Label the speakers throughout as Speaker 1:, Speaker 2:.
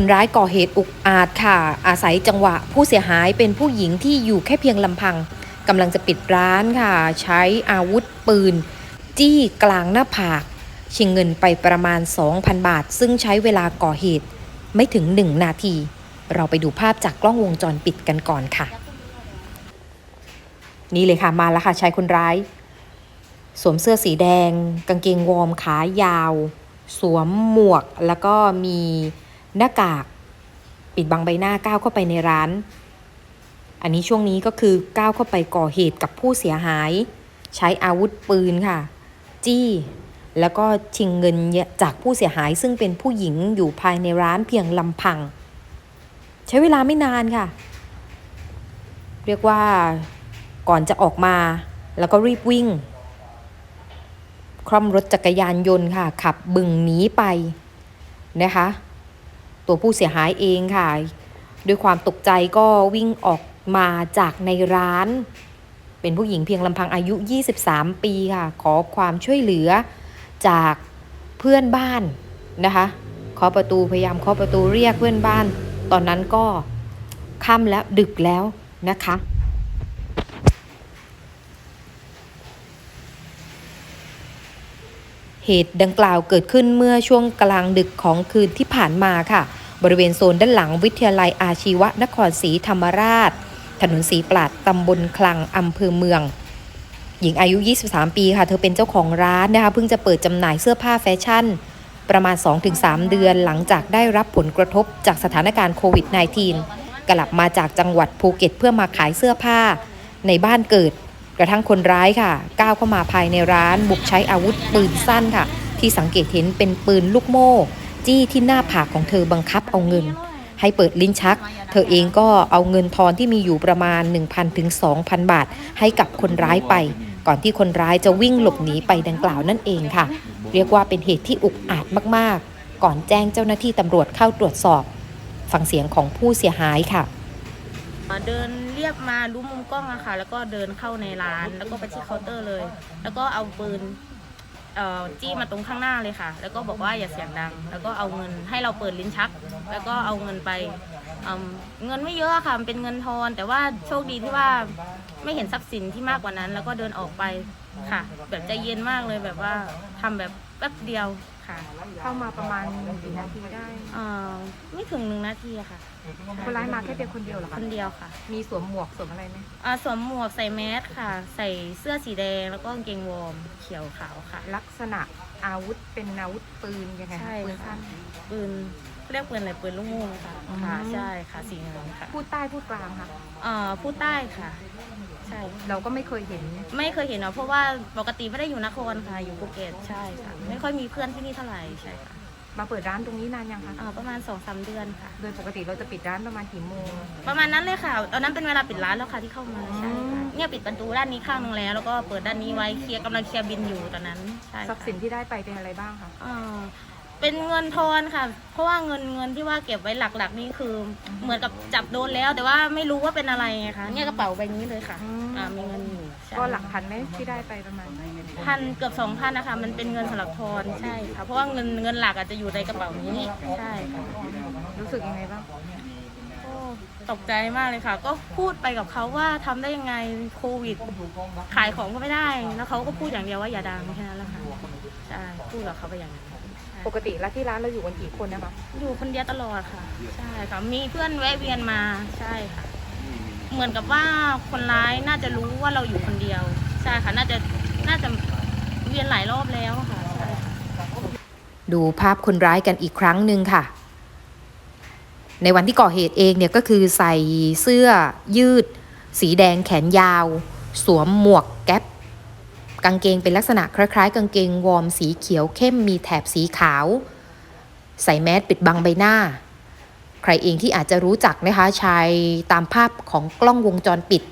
Speaker 1: คนร้ายก่อเหตุอุกอาจค่ะ อาศัยจังหวะผู้เสียหายเป็นผู้หญิงที่อยู่แค่เพียงลำพังกำลังจะปิดร้านค่ะ ใช้อาวุธปืน จี้กลางหน้าผาก ชิงเงินไปประมาณ 2,000 บาท ซึ่งใช้เวลาก่อเหตุ ไม่ถึง 1 นาที เราไปดูภาพจากกล้องวงจรปิดกันก่อนค่ะ นี่เลยค่ะมาแล้วค่ะชายคนร้าย สวมเสื้อสีแดง กางเกงวอร์มขายาว สวมหมวกแล้วก็มี หน้ากาก ปิดบังใบหน้าก้าวเข้าไปในร้าน อันนี้ช่วงนี้ก็คือก้าวเข้าไปก่อเหตุกับผู้เสียหาย ใช้อาวุธปืนค่ะ จี้ แล้วก็ชิงเงินจากผู้เสียหายซึ่งเป็นผู้หญิงอยู่ภายในร้านเพียงลำพัง ใช้เวลาไม่นานค่ะ เรียกว่าก่อนจะออกมาแล้วก็รีบวิ่งคร่อมรถจักรยานยนต์ค่ะ ขับบึงหนีไปนะคะ ตัวผู้เสียหายเองค่ะ ด้วยความตกใจก็วิ่งออกมาจากในร้าน เป็นผู้หญิงเพียงลำพังอายุ 23 ปีค่ะ ขอความช่วยเหลือจากเพื่อนบ้านนะคะเคาะประตูพยายามเคาะประตูเรียกเพื่อนบ้าน ตอนนั้นก็ค่ำแล้วดึกแล้วนะคะเหตุดังกล่าวเกิดขึ้นเมื่อช่วงกลางดึกของคืนที่ผ่านมาค่ะ บริเวณโซนด้านหลังวิทยาลัยอาชีวะนครศรีธรรมราช ถนนศรีปราดตำบลคลังอำเภอเมือง หญิงอายุ 23 ปีค่ะ เธอเป็นเจ้าของร้านนะคะ เพิ่งจะเปิดจำหน่ายเสื้อผ้าแฟชั่น ประมาณ 2-3 เดือนหลังจากได้รับผลกระทบจากสถานการณ์โควิด -19 กลับมาจากจังหวัดภูเก็ตเพื่อมาขายเสื้อผ้าในบ้านเกิดกระทั่งคนร้ายค่ะ ก้าวเข้ามาภายในร้านบุกใช้อาวุธปืนสั้นค่ะ ที่สังเกตเห็นเป็นปืนลูกโม่ จี้ที่หน้าผากของเธอบังคับเอาเงิน ให้เปิดลิ้นชัก เธอเองก็เอาเงินทอนที่มีอยู่ประมาณ 1,000ถึง2,000 บาท ให้กับคนร้ายไป ก่อนที่คนร้ายจะวิ่งหลบหนีไปดังกล่าวนั่นเองค่ะ เรียกว่าเป็นเหตุที่อุกอาจมากๆ ก่อนแจ้งเจ้าหน้าที่ตำรวจเข้าตรวจสอบ ฟังเสียงของผู้เสียหายค่ะ
Speaker 2: เดินเรียบมารู้มุมกล้องอะค่ะ แล้วก็เดินเข้าในร้าน แล้วก็ไปที่เคาน์เตอร์เลย แล้วก็เอาปืน จี้มาตรงข้างหน้าเลยค่ะ แล้วก็บอกว่าอย่าเสียงดัง แล้วก็เอาเงินให้เราเปิดลิ้นชัก แล้วก็เอาเงินไปเอิ่มเงินไม่เยอะค่ะมันเป็นเงินทอน แต่ว่าโชคดีที่ว่า ไม่เห็นทรัพย์สินที่มากกว่านั้น แล้วก็เดินออกไปค่ะ แบบใจเย็นมากเลยแบบว่าทำแบบแป๊บเดียวค่ะ
Speaker 3: เข้ามาประมาณกี่นาทีได้
Speaker 2: เอ่อไม่ถึงหนึ่งนาทีอะค่ะ
Speaker 3: คนร้ายมาแค่เพียงคนเดียวเหรอ
Speaker 2: ค
Speaker 3: คะ
Speaker 2: นเดียวค่ะ
Speaker 3: มีสวมหมวกสวมอะไรไหม
Speaker 2: อ่าสวมหมวกใส่แมสค่ะ ใส่เสื้อสีแดงแล้วก็กางเกงวอร์มเขียวขาวค่ะ
Speaker 3: ลักษณะอาวุธเป็นอาวุธปืนยังไงคะ
Speaker 2: ใช่
Speaker 3: ปืน
Speaker 2: ค่ะ
Speaker 3: สั้น
Speaker 2: ปืน เรียกปืนอะไรปืนลูกโม่ค่ะ
Speaker 3: อืม
Speaker 2: ค่ะใช่ค่ะสีเงินค่ะ
Speaker 3: พูดใต้พูดกลางค่ะ
Speaker 2: เอ่อผู้ใต้ค่ะ ใช่
Speaker 3: เราก็ไม่เคยเห็น
Speaker 2: ไม่เคยเห็นเนาะเพราะว่าปกติไม่ได้อยู่นครค่ะ อยู่ภูเก็ตใช่ค่ะ ไม่ค่อยมีเพื่อนที่นี่เท่าไหร่ใช่ค่ะ
Speaker 3: มาเปิดร้านตรงนี้นานยังคะ
Speaker 2: อ่าประมาณสองสามเดือนค่ะ
Speaker 3: โดยปกติเราจะปิดร้านประมาณกี่โมง
Speaker 2: ประมาณนั้นเลยค่ะ ตอนนั้นเป็นเวลาปิดร้านแล้วค่ะที่เข้ามาใช่
Speaker 3: อื
Speaker 2: ค่ะ
Speaker 3: ม
Speaker 2: เนี่ยปิดประตูด้านนี้ข้างนึงแล้ว แล้วก็เปิดด้านนี้ไว้เคลียร์กำลังเคลียร์บินอยู่ตอนนั้นใช่
Speaker 3: ทรัพย์
Speaker 2: ค่ะ
Speaker 3: สินที่ได้ไปเป็นอะไรบ้างคะ
Speaker 2: อ่า เป็นเงินทอนค่ะ เพราะว่าเงินเงินที่ว่าเก็บไว้หลักๆนี่คือ เหมือนกับจับโดนแล้ว แต่ว่าไม่รู้ว่าเป็นอะไรไงคะเนี่ยกระเป๋าใบนี้เลยค่ะ
Speaker 3: อืม
Speaker 2: อ่ามีเงินอยู่ใช่
Speaker 3: ก็หลักพันไหมที่ได้ไปประมาณ
Speaker 2: พันเกือบสองพันนะคะ มันเป็นเงินสำหรับทอนใช่ค่ะ เพราะว่าเงินเงินหลักอาจจะอยู่ในกระเป๋านี้ใช่ค่ะ
Speaker 3: รู้สึกยังไงบ้าง
Speaker 2: ก็ตกใจมากเลยค่ะ ก็พูดไปกับเขาว่าทำได้ยังไงโควิด ขายของก็ไม่ได้ แล้วเขาก็พูดอย่างเดียวว่าอย่าดังแค่นั้นแหละค่ะใช่พูดกับเขาไปอย่างนั้นใช่
Speaker 3: ปกติแล้วที่ร้านเราอยู่กันกี่คนนะคะ
Speaker 2: อยู่คนเดียวตลอดค่ะ ใช่ค่ะ มีเพื่อนแวะเวียนมา ใช่ค่ะ เหมือนกับว่าคนร้ายน่าจะรู้ว่าเราอยู่คนเดียว ใช่ค่ะ น่าจะ น่าจะเวียนหลายรอบแล้วค่ะใช่ค่ะ
Speaker 1: ดูภาพคนร้ายกันอีกครั้งหนึ่งค่ะ ในวันที่ก่อเหตุเองเนี่ยก็คือใส่เสื้อยืด สีแดงแขนยาว สวมหมวกแก๊ป กางเกงเป็นลักษณะคล้ายๆ กางเกงวอร์มสีเขียวเข้มมีแถบสีขาว ใส่แมสปิดบังใบหน้า ใครเองที่อาจจะรู้จักนะคะชายตามภาพของกล้องวงจรปิด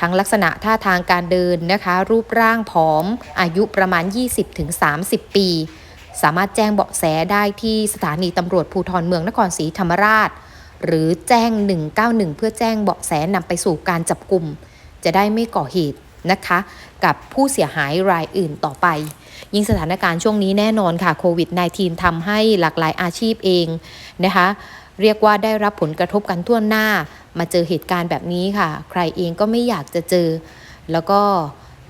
Speaker 1: ทั้งลักษณะท่าทางการเดินนะคะ รูปร่างผอม อายุประมาณ 20-30 ปี สามารถแจ้งเบาะแสได้ที่สถานีตำรวจภูธรเมืองนครศรีธรรมราช หรือแจ้ง 191 เพื่อแจ้งเบาะแสนำไปสู่การจับกลุ่มจะได้ไม่ก่อเหตุ นะคะ กับผู้เสียหายรายอื่นต่อไป ยิ่งสถานการณ์ช่วงนี้แน่นอนค่ะโควิด -19 ทำให้หลากหลายอาชีพเองนะคะเรียกว่าได้รับผลกระทบกันทั่วหน้า มาเจอเหตุการณ์แบบนี้ค่ะ ใครเองก็ไม่อยากจะเจอ แล้วก็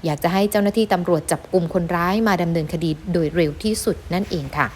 Speaker 1: อยากจะให้เจ้าหน้าที่ตำรวจจับกลุ่มคนร้ายมาดำเนินคดีโดยเร็วที่สุดนั่นเองค่ะ